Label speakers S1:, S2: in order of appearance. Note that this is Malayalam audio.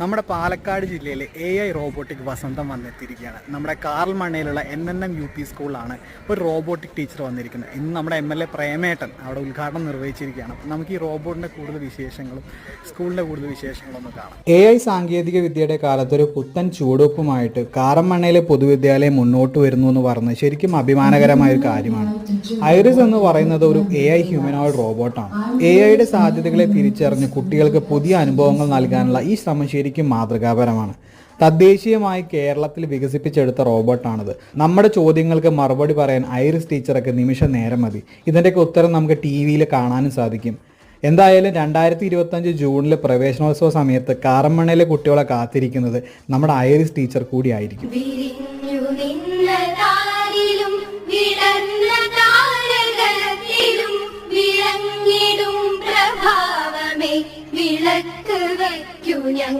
S1: നമ്മുടെ പാലക്കാട് ജില്ലയിലെ എ ഐ റോബോട്ടിക് വസന്തം വന്നെത്തിയിരിക്കുകയാണ്. നമ്മുടെ കാർൽ മണ്ണയിലുള്ള N N M U P സ്കൂളിലാണ് ഒരു റോബോട്ടിക് ടീച്ചർ വന്നിരിക്കുന്നത്. ഇന്ന് നമ്മുടെ എം എൽ എ പ്രേമേട്ടൻ അവിടെ ഉദ്ഘാടനം നിർവഹിച്ചിരിക്കുകയാണ്. അപ്പോൾ നമുക്ക് ഈ റോബോട്ടിന്റെ കൂടുതൽ വിശേഷങ്ങളും സ്കൂളിന്റെ കൂടുതൽ വിശേഷങ്ങളും ഒന്ന് കാണാം.
S2: എ ഐ സാങ്കേതിക വിദ്യയുടെ കാലത്തൊരു പുത്തൻ ചുവടുവെപ്പുമായിട്ട് കാറമ്മണ്ണയിലെ പൊതുവിദ്യാലയം മുന്നോട്ട് വരുന്നു എന്ന് പറഞ്ഞത് ശരിക്കും അഭിമാനകരമായ ഒരു കാര്യമാണ്. ഐറിസ് എന്ന് പറയുന്നത് ഒരു എ ഐ ഹ്യൂമനോയിഡ് റോബോട്ടാണ് എ ഐയുടെ സാധ്യതകളെ തിരിച്ചറിഞ്ഞ് കുട്ടികൾക്ക് പുതിയ അനുഭവങ്ങൾ നൽകാനുള്ള ഈ ശ്രമം ശരിക്കും മാതൃകാപരമാണ്. തദ്ദേശീയമായി കേരളത്തിൽ വികസിപ്പിച്ചെടുത്ത റോബോട്ടാണിത്. നമ്മുടെ ചോദ്യങ്ങൾക്ക് മറുപടി പറയാൻ ഐറിസ് ടീച്ചറൊക്കെ നിമിഷം നേരം മതി. ഇതിന്റെയൊക്കെ ഉത്തരം നമുക്ക് ടി വിയിൽ കാണാനും സാധിക്കും. എന്തായാലും രണ്ടായിരത്തി ഇരുപത്തഞ്ച് ജൂണിലെ പ്രവേശനോത്സവ സമയത്ത് കാറമ്മണ്ണയിലെ കുട്ടികളെ കാത്തിരിക്കുന്നത് നമ്മുടെ ഐറിസ് ടീച്ചർ കൂടിയായിരിക്കും
S3: വിളക്ക് വയ്ക്കൂ ഞങ്ങൾ.